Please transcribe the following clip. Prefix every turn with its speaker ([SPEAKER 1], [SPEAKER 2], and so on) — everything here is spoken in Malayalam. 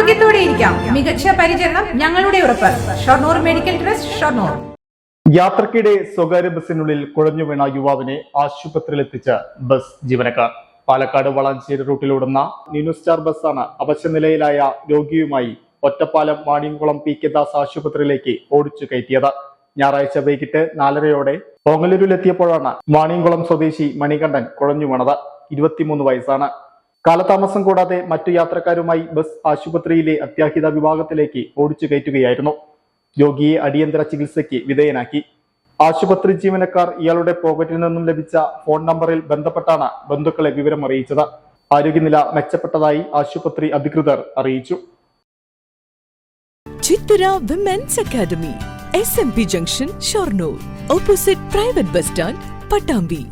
[SPEAKER 1] ആരോഗ്യത്തോടെ ഇരിക്കാം. മികച്ച പരിചരണം ഞങ്ങളുടെ ഉറപ്പ്. Shoranur medical trust Shoranur.
[SPEAKER 2] യാത്രക്കിടെ സ്വകാര്യ ബസ്സിനുള്ളിൽ കുഴഞ്ഞു വീണ യുവാവിനെ ആശുപത്രിയിലെത്തിച്ച ബസ് ജീവനക്കാർ. പാലക്കാട് വളാഞ്ചേരി റൂട്ടിലോടുന്ന ന്യൂനു സ്റ്റാർ ബസ്സാണ് അവശനിലയിലായ രോഗിയുമായി ഒറ്റപ്പാലം മാണിയംകുളം പി കെ ദാസ് ആശുപത്രിയിലേക്ക് ഓടിച്ചു കയറ്റിയത്. ഞായറാഴ്ച വൈകിട്ട് നാലരയോടെ പൊങ്ങലൂരിലെത്തിയപ്പോഴാണ് മാണിയംകുളം സ്വദേശി മണികണ്ഠൻ കുഴഞ്ഞു വീണത്. ഇരുപത്തിമൂന്ന് വയസ്സാണ്. കാലതാമസം കൂടാതെ മറ്റു യാത്രക്കാരുമായി ബസ് ആശുപത്രിയിലെ അത്യാഹിത വിഭാഗത്തിലേക്ക് ഓടിച്ചു കയറ്റുകയായിരുന്നു. രോഗിയെ അടിയന്തര ചികിത്സയ്ക്ക് വിധേയനാക്കി. ആശുപത്രി ജീവനക്കാർ ഇയാളുടെ പോക്കറ്റിൽ നിന്നും ലഭിച്ച ഫോൺ നമ്പറിൽ ബന്ധപ്പെട്ടാണ് ബന്ധുക്കളെ വിവരം അറിയിച്ചത് ആരോഗ്യനില മെച്ചപ്പെട്ടതായി ആശുപത്രി അധികൃതർ അറിയിച്ചു.
[SPEAKER 3] Chithura women's academy S M P junction Shoranur opposite private bus stand Pattambi